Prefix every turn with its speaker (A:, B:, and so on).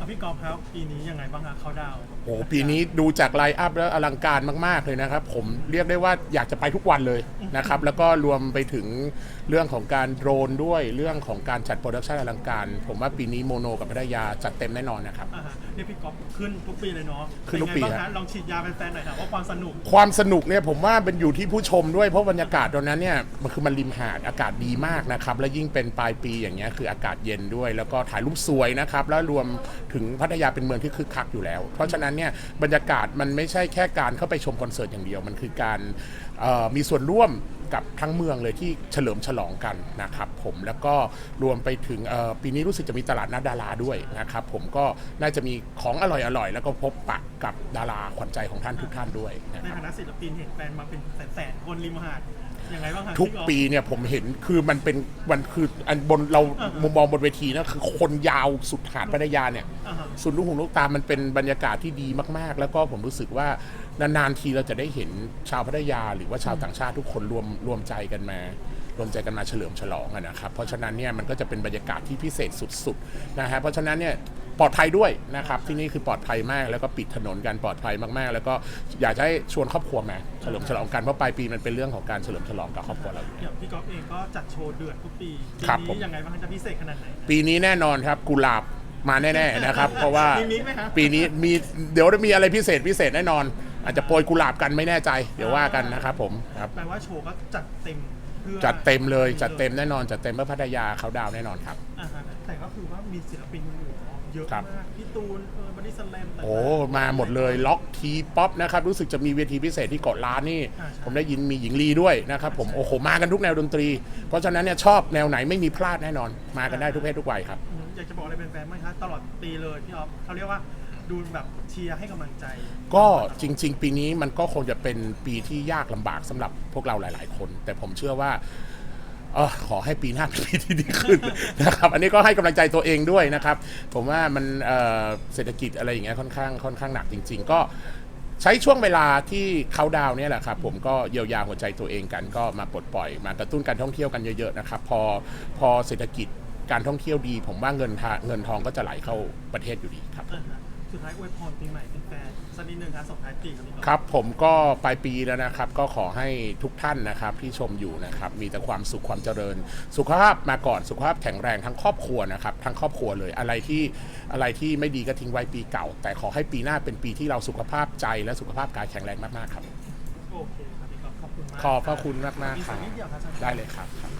A: เอาพี่กอล์ฟครับปีนี้ยังไงบ้างคะเขาดาวน์
B: โอ้โหปีนี้ดูจากไลน์อัพแล้วอลังการมาก ๆ เลยนะครับ ผมเรียกได้ว่าอยากจะไปทุกวันเลยนะครับ แล้วก็รวมไปถึงเรื่องของการโดรนด้วย เรื่องของการจัดโปรดักชันอลังการ ผมว่าปีนี้โมโนกับพัทยาจัดเต็มแน่นอนนะครับ
A: อ่าฮะเนี่ยพี่กอล์ฟขึ้นทุกปีเลยเนาะ
B: ขึ้นทุกปี
A: เป็ไงบ้าง
B: ฮะ
A: คะลองฉีดยาเป็นแฟนๆหน่อยค่ะว่าความสนุก
B: ความสนุกเนี่ยผมว่าเป็นอยู่ที่ผู้ชมด้วยเพราะบรรยากาศตรงนั้นเนี่ยมันคือมันริมหาดอากาศดีมากนะครับ และยิ่งเป็นปลายปีอย่างเงี้ยคืออากาศเย็นด้วย แล้วก็ถ่ายรูปสวยนะครับ แล้วรวมถึงพัทยาเป็นเมืองที่คึกคักอยู่แล้ว เพราะฉะนั้นเนี่ยบรรยากาศมันไม่ใช่แค่การเข้าไปชมคอนเสิร์ตอย่างเดียว มันคือการมีส่วนร่วมกับทั้งเมืองเลยที่เฉลิมฉลองกันนะครับผมแล้วก็รวมไปถึงปีนี้รู้สึกจะมีตลาดนัดดาราด้วยนะครับผมก็น่าจะมีของอร่อยๆ แล้วก็พบปะกับดาราขวัญใจของท่านทุกท่านด้วยนะ
A: ใน
B: ครับ
A: ฐานะศิลปินเห็นแฟนมาเป็นแสนๆคนริมหาด ยังไงบ้างคะ
B: ทุก
A: พี่อล์ฟ
B: ปีเนี่ยผมเห็นคือมันเป็นมันคืออันบนเรา
A: อ่าฮะ
B: มุมมองบนเวทีนะคือคนยาวสุดหาดพัทยาเนี่ย
A: อ่าฮะ
B: สุดลูกหูลูกตา มันเป็นบรรยากาศที่ดีมากๆ แล้วก็ผมรู้สึกว่านานๆทีเราจะได้เห็นชาวพัทยา หรือว่าชาวต่างชาติทุกคนรวมรวมใจกันมา รวมใจกันมาเฉลิมฉลองอะนะครับ เพราะฉะนั้นเนี่ยมันก็จะเป็นบรรยากาศที่พิเศษสุดๆนะฮะ เพราะฉะนั้นเนี่ย ปลอดภัยด้วยนะครับ ที่นี่คือปลอดภัยมากแล้วก็ปิดถนนกันปลอดภัยมากๆ แล้วก็อยากจะให้ชวนครอบครัวมาเฉลิมฉลองกันเพราะปลายปีมันเป็นเรื่องของการเฉลิมฉลองกับครอบครัวเราอยู่
A: อย่างพี่กอล์ฟเองก็จัดโชว์เดือดทุกปีปี
B: ครับผม
A: นี้ยังไงบ้างคะจะพิเศษขนาดไหน
B: ปีนี้แน่นอนครับกุหลาบมาแน่ๆนะครับ เพราะว่า
A: มีมิกไหมครับ
B: ปีนี้มีเดี๋ยวจะมีอะไรพิเศษพิเศษแน่นอน อาจจะโปรยกุหลาบกันไม่แน่ใจ เดี๋ยวว่ากันนะครับผมครับ
A: แปลว่าโชว์ก็จัดเต็มเพื่อ
B: จัดเต็มเลยจัดเต็มแน่นอนจัดเต็มเพื่อพัทยาเขาดาวน์แน่นอนครับ
A: อ่าฮะแต่ก็คือว่ามีศิลปินคนอื่น เยอะ
B: ครับ
A: มากพี่ตูนเออบอดี้สแลมต่างๆ
B: โอ้ มาหมดเลยล็อกทีป๊อปนะครับ รู้สึกจะมีเวทีพิเศษที่เกาะล้านนี่
A: อ่าใช่
B: ผมได้ยินมีหญิงลีด้วยนะครับผมโอ้โหมากันทุกแนวดนตรี เพราะฉะนั้นเนี่ยชอบแนวไหนไม่มีพลาดแน่นอน มากันได้ทุกเพศทุกวัยครับ
A: อืมอยากจะบอกอะไรเป็นแฟนๆไหมคะตลอดปีเลยพี่ออฟเขาเรียกว่าดูแบบเชียร์ให้กำลังใจ
B: ก็จริง ๆ ปีนี้มันก็คงจะเป็นปีที่ยากลำบากสำหรับพวกเราหลาย ๆ คน แต่ผมเชื่อว่า เออขอให้ปีหน้าเป็นปีที่ดีขึ้นนะครับ อันนี้ก็ให้กำลังใจตัวเองด้วยนะครับ ผมว่ามันเอ่อเศรษฐกิจอะไรอย่างเงี้ยค่อนข้างค่อนข้างหนักจริง ๆ ก็ใช้ช่วงเวลาที่เขาดาวน์เนี่ยแหละครับผมก็เยียวยาหัวใจตัวเองกันก็มาปลดปล่อย มากระตุ้นการท่องเที่ยวกันเยอะๆนะครับ พอพอเศรษฐกิจการท่องเที่ยวดี ผมว่าเงินทาเงินทองก็จะไหลเข้าประเทศอยู่ดีครับ
A: อ่าฮะ สุดท้ายอวยพรปีใหม่เป็นแฟนสักนิดนึงครับส่งท้ายปีครับพี่กอล์ฟ
B: ครับผมก็ปลายปีแล้วนะครับ ก็ขอให้ทุกท่านนะครับที่ชมอยู่นะครับ มีแต่ความสุขความเจริญ สุขภาพมาก่อนสุขภาพแข็งแรงทั้งครอบครัวนะครับทั้งครอบครัวเลยอะไรที่อะไรที่ไม่ดีก็ทิ้งไว้ปีเก่า แต่ขอให้ปีหน้าเป็นปีที่เราสุขภาพใจและสุขภาพกายแข็งแรงมากๆครับ
A: โอเคครับพี่กอล์ฟขอบคุณมาก
B: ขอบพระคุณมากๆ
A: มี
B: ค
A: สั
B: รั
A: ก
B: บ
A: นิดเดียวครับ
B: ได้เลยครับครับ